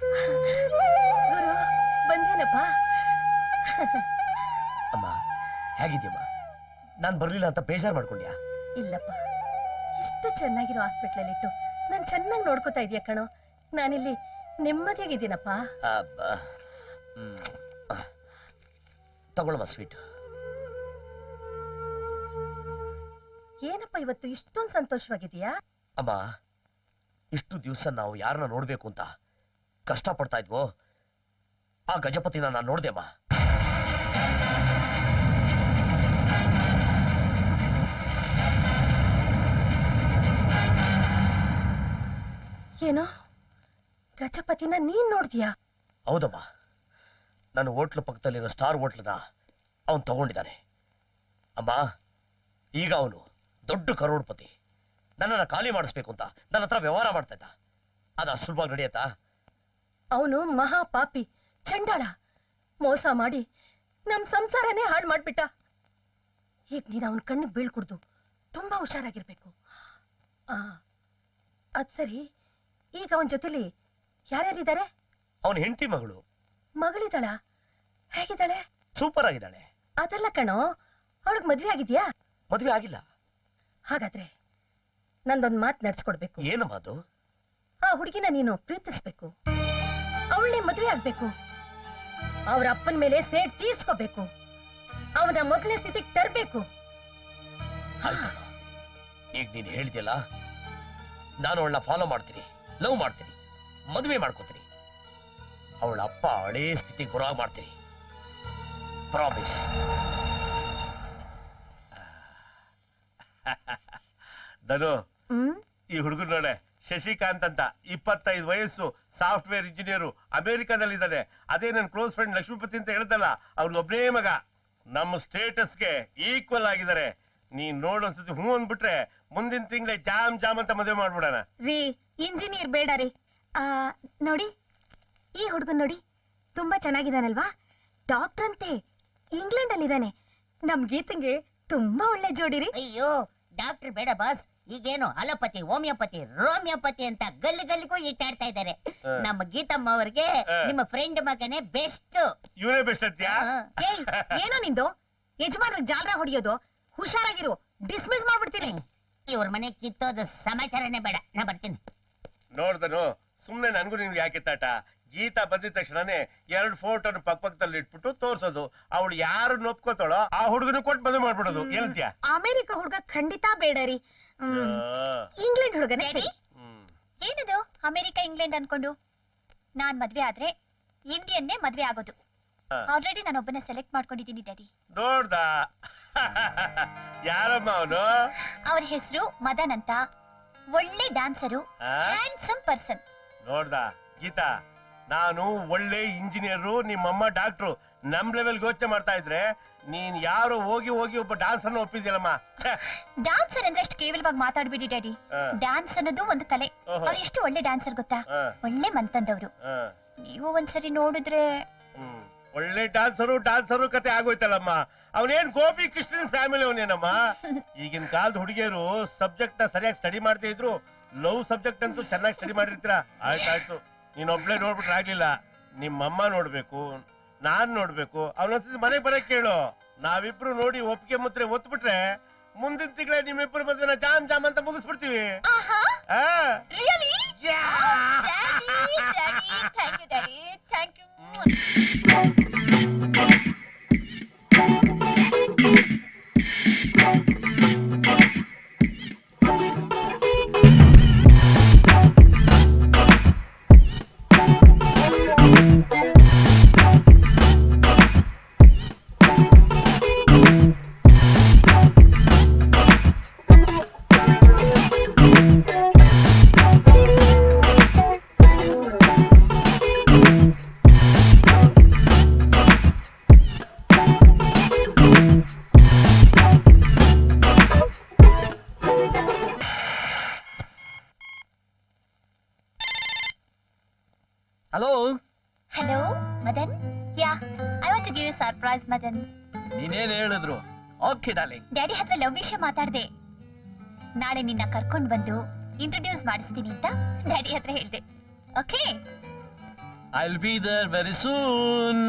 ಗುರು ಬಂದೇನಪ್ಪ ಅಮ್ಮ ಹೇಗಿದ್ಯಮ್ಮ ನಾನು ಬರಲಿಲ್ಲ ಅಂತ ಬೇಜಾರು ಮಾಡ್ಕೊಂಡ್ಯಾ? ಇಲ್ಲಪ್ಪ ಇಷ್ಟು ಚೆನ್ನಾಗಿರೋ ಹಾಸ್ಪಿಟ್ಲಲ್ಲಿ ಇಟ್ಟು ನಾನು ಚೆನ್ನಾಗಿ ನೋಡ್ಕೋತಾ ಇದೀಯ ಕಣೋ. ನಾನಿಲ್ಲಿ ನೆಮ್ಮದಿಯಾಗಿದ್ದೀನಪ್ಪ. ಹ್ಮ್. ಆ, ತಗೊಳಮ್ಮ ಸ್ವೀಟ್. ಏನಪ್ಪ ಇವತ್ತು ಇಷ್ಟೊಂದು ಸಂತೋಷವಾಗಿದೀಯಾ ಅಮ್ಮ ಇಷ್ಟು ದಿವಸ ನಾವು ಯಾರನ್ನ ನೋಡ್ಬೇಕು ಅಂತ ಕಷ್ಟ ಪಡ್ತಾ ಇದ್ವೋ? ಆ ಗಜಪತಿನ ನಾನು ನೋಡಿದೆ ಅಮ್ಮ. ಏನೋ? ಗಜಪತಿನ ನೀನ್ ನೋಡ್ತೀಯಾ? ಹೌದಮ್ಮ. ನನ್ನ ಹೋಟ್ಲು ಪಕ್ಕದಲ್ಲಿರೋ ಸ್ಟಾರ್ ಹೋಟ್ಲನ್ನ ಅವನು ತಗೊಂಡಿದ್ದಾನೆ. ಅಮ್ಮ ಈಗ ಅವನು ದೊಡ್ಡ ಕರೋಡ್ಪತಿ. ನನ್ನನ್ನು ಖಾಲಿ ಮಾಡಿಸ್ಬೇಕು ಅಂತ ನನ್ನ ಹತ್ರ ವ್ಯವಹಾರ ಮಾಡ್ತಾ ಇದ್ದ. ಅದು ಅಸುಲಭವಾಗಿ ಸುಲಭವಾಗಿ ನಡೆಯತ್ತಾ? ಅವನು ಮಹಾ ಪಾಪಿ ಚಂಡಾಳ. ಮೋಸ ಮಾಡಿ ನಮ್ ಸಂಸಾರನೇ ಹಾಳು ಮಾಡ್ಬಿಟ್ಟ. ಈಗ ನೀನು ಅವನ ಕಣ್ಣಿಗೆ ಬೀಳ್ಕೊಡ್ದು ತುಂಬಾ ಹುಷಾರಾಗಿರ್ಬೇಕು. ಆ ಅದ್ ಸರಿ. ಈಗ ಅವನ ಜೊತೆಲಿ ಯಾರ್ಯಾರಿದ್ದಾರೆ? ಅವನ ಹೆಂಡತಿ ಮಗಳು. ಮಗಳಿದ್ದಾಳ. ಹೇಗಿದ್ದಾಳೆ? ಸೂಪರ್ ಆಗಿದ್ದಾಳೆ. ಅದಲ್ಲ ಕಣೋ ಅವಳಿಗೆ ಮದ್ವೆ ಆಗಿದ್ಯಾ? ಮದ್ವೆ ಆಗಿಲ್ಲ. ಹಾಗಾದ್ರೆ ನಂದೊಂದ್ ಮಾತ್ ನಡ್ಸ್ಕೊಡ್ಬೇಕು. ಏನು ಮಾತು? ಆ ಹುಡುಗಿನ ನೀನು ಪ್ರೀತಿಸ್ಬೇಕು. ಅವಳನ್ನೇ ಮದುವೆ ಆಗ್ಬೇಕು. ಅವ್ರ ಅಪ್ಪನ ಮೇಲೆ ಸೇಟ್ ತೀರ್ಸ್ಕೋಬೇಕು. ಅವನ ಮೊದಲನೇ ಸ್ಥಿತಿಗೆ ತರಬೇಕು. ಈಗ ನೀನ್ ಹೇಳ್ತಿಯಲ್ಲ ನಾನು ಅವಳನ್ನ ಫಾಲೋ ಮಾಡ್ತೀನಿ ಲವ್ ಮಾಡ್ತೀನಿ ಮದುವೆ ಮಾಡ್ಕೋತೀನಿ. ಅವಳ ಅಪ್ಪ ಹಳೇ ಸ್ಥಿತಿಗೆ ಬರೋ ಹಾಗೆ ಮಾಡ್ತೀನಿ ಪ್ರಾಮಿಸ್ ಈ ಹುಡುಗನ್ ನೋಡೆ. ಶಶಿಕಾಂತ್ ಅಂತ ಇಪ್ಪತ್ತೈದು ವಯಸ್ಸು ಸಾಫ್ಟ್ವೇರ್ ಇಂಜಿನಿಯರು ಅಮೆರಿಕಾದಲ್ಲಿದ್ದಾನೆ. ಅದೇ ನನ್ನ ಕ್ಲೋಸ್ ಫ್ರೆಂಡ್ ಲಕ್ಷ್ಮೀಪತಿ ಅಂತ ಹೇಳ್ದಲ್ಲ ಅವ್ರದ್ದು ಒಬ್ಬನೇ ಮಗ. ನಮ್ಮ ಸ್ಟೇಟಸ್ಗೆ ಈಕ್ವಲ್ ಆಗಿದ್ದಾರೆ. ನೀನ್ ನೋಡ್ ಒಂದ್ಸತಿ ಹ್ಞೂ ಅಂದ್ಬಿಟ್ರೆ ಮುಂದಿನ ತಿಂಗಳೇ ಜಾಮ್ ಜಾಮ್ ಅಂತ ಮದುವೆ ಮಾಡ್ಬಿಡೋಣ. ರೀ ಇಂಜಿನಿಯರ್ ಬೇಡ ರೀ. ಆ, ನೋಡಿ ಈ ಹುಡುಗನ್ ನೋಡಿ ತುಂಬಾ ಚೆನ್ನಾಗಿದ್ದಾನಲ್ವಾ? ಡಾಕ್ಟರ್ ಅಂತೆ ಇಂಗ್ಲೆಂಡ್ ಅಲ್ಲಿ ಇದ್ದಾನೆ ನಮ್ ಗೀತಂಗೆ ತುಂಬಾ ಒಳ್ಳೆ ಜೋಡಿ ರೀ. ಅಯ್ಯೋ ಡಾಕ್ಟರ್ ಬೇಡ ಬಾಸ್. ಈಗೇನು ಅಲೋಪತಿ ಹೋಮಿಯೋಪತಿ ರೋಮಿಯೋಪತಿ ಅಂತ ಗಲ್ಲಿ ಗಲ್ಲಿಗೂ ಈಟಾಡ್ತಾ ಇದ್ದಾರೆ. ನಮ್ಮ ಗೀತಮ್ಮ ಅವ್ರಿಗೆ. ನಿಮ್ಮ ಫ್ರೆಂಡ್ ಮಗನೇ ಬೆಸ್ಟ್ ಬೆಸ್ಟ್ ಅಂತ್ಯಾ? ಏಯ್ ಏನೋ ನಿಂದು? ಯಜಮಾನ್ರ ಜಾಲ್ರ ಹೊಡಿಯೋದು? ಹುಷಾರಾಗಿರು ಡಿಸ್ಮಿಸ್ ಮಾಡ್ಬಿಡ್ತೀನಿ. ಇವ್ರ ಮನೆ ಕಿತ್ತೋದು ಸಮಾಚಾರನೇ ಬೇಡ. ನಾ ಬರ್ತೀನಿ. ನೋಡ್ದನು ಸುಮ್ನೆ ನನ್ಗೂ ನಿನ್ಗೆ ಯಾಕೆ ತಾಟ? ಗೀತಾ ಬಂದಿದ ತಕ್ಷಣನೇ ಎರಡು ಫೋಟೋನ ಪಕ್ಕ ಪಕ್ಕದಲ್ಲಿ ಇಟ್ಬಿಟ್ಟು ತೋರ್ಸೋದು. ಅವಳು ಯಾರು ಒಪ್ಕೋತಾಳೋ ಆ ಹುಡುಗನ ಕೊಟ್ಟು ಮದುವೆ ಮಾಡ್ಬಿಡೋದು. ಏನಂತ್ಯಾ ಅಮೆರಿಕ ಹುಡುಗ ಖಂಡಿತ ಬೇಡ ರೀ ಹ್ಮ್. ಇಂಗ್ಲೆಂಡ್ ಹುಡುಗನೇ ಸರಿ. ಹ್ಮ್. ಏನದು? ಅಮೆರಿಕ ಇಂಗ್ಲೆಂಡ್ ಅನ್ಕೊಂಡು? ನಾನ್ ಮದ್ವೆ ಆದ್ರೆ ಇಂಡಿಯನ್ನೇ ಮದ್ವೆ ಆಗೋದು. ಹಾ. ಆಲ್ರೆಡಿ ನಾನು ಒಬ್ಬನ ಸೆಲೆಕ್ಟ್ ಮಾಡ್ಕೊಂಡಿದ್ದೀನಿ ಡ್ಯಾಡಿ ನೋಡ್ದ? ಯಾರಮ್ಮ ಅವನು? ಅವ್ರ ಹೆಸರು ಮದನ್ ಅಂತ. ಒಳ್ಳೆ ಡ್ಯಾನ್ಸರು ಹ್ಯಾಂಡ್ಸಮ್ ಪರ್ಸನ್ ನೋಡ್ದ? ಗೀತಾ ನಾನು ಒಳ್ಳೆ ಇಂಜಿನಿಯರು ನಿಮ್ಮಮ್ಮ ಡಾಕ್ಟ್ರು. ನಮ್ ಲೆವೆಲ್ ಯೋಚನೆ ಮಾಡ್ತಾ ಇದ್ರೆ ನೀನ್ ಯಾರು ಹೋಗಿ ಹೋಗಿ ಒಬ್ಬ ಡಾನ್ಸರ್ನ ಒಪ್ಪಿದ್ಯಲ್ಲಮ್ಮ ಡಾನ್ಸರ್ ಅಂದ್ರೆ ಅಷ್ಟು ಕೇವಲವಾಗಿ ಮಾತಾಡ್ಬಿಡಿ ಡ್ಯಾಡಿ. ಡಾನ್ಸ್ ಡ್ಯಾನ್ಸ್ ಅನ್ನೋದು ಒಂದು ಕಲೆ. ಅವ್ರು ಎಷ್ಟು ಒಳ್ಳೆ ಡಾನ್ಸರ್ ಗೊತ್ತಾ? ಒಳ್ಳೆ ಮಂತಂದವ್ರು ನೀವು ಒಂದ್ಸರಿ ನೋಡಿದ್ರೆ ಒಳ್ಳೆ ಡಾನ್ಸರು ಡಾನ್ಸರು ಕತೆ ಆಗೋಯ್ತಲ್ಲಮ್ಮ. ಅವನೇನ್ ಗೋಪಿ ಕೃಷ್ಣನ್ ಫ್ಯಾಮಿಲಿ ಅವನೇನಮ್ಮ? ಈಗಿನ ಕಾಲದ ಹುಡುಗಿಯರು ಸಬ್ಜೆಕ್ಟ್ನ ಸರಿಯಾಗಿ ಸ್ಟಡಿ ಮಾಡ್ತಾ ಇದ್ರು ಲವ್ ಸಬ್ಜೆಕ್ಟ್ ಅಂತೂ ಚೆನ್ನಾಗಿ ಸ್ಟಡಿ ಮಾಡಿರ್ತೀರಾ? ಆಯ್ತಾಯ್ತು ನೀನ್ ಒಬ್ಳೆ ನೋಡ್ಬಿಟ್ರೆ ಆಗ್ಲಿಲ್ಲ. ನಿಮ್ಮಮ್ಮ ನೋಡ್ಬೇಕು ನಾನ್ ನೋಡ್ಬೇಕು. ಅವನೊಂದ್ಸತಿ ಮನೆಗೆ ಬರಕ್ ಕೇಳು. ನಾವಿಬ್ರು ನೋಡಿ ಒಪ್ಪಿಗೆ ಮುದ್ರೆ ಒತ್ಬಿಟ್ರೆ ಮುಂದಿನ ತಿಂಗಳೇ ನಿಮ್ಮಿಬ್ರು ಮದ್ವೆನ ಜಾಮ್ ಜಾಮ್ ಅಂತ ಮುಗಿಸ್ಬಿಡ್ತೀವಿ. ಹಾ ಆ? Hello hello Madan yeah I want to give you surprise Madan ನೀನೇನ್ ಹೇಳಿದ್ರು? ಓಕೆ ಡಾರ್ಲಿಂಗ್ ಡ್ಯಾಡಿ ಹತ್ರ ಲವ್ ವಿಷಯ ಮಾತಾಡ್ದೆ. ನಾಳೆ ನಿನ್ನ ಕರ್ಕೊಂಡ್ ಬಂದು ಇಂಟ್ರೊಡ್ಯೂಸ್ ಮಾಡಿಸ್ತೀನಿ ಅಂತ ಡ್ಯಾಡಿ ಹತ್ರ ಹೇಳ್ದೆ. Okay I will be there very soon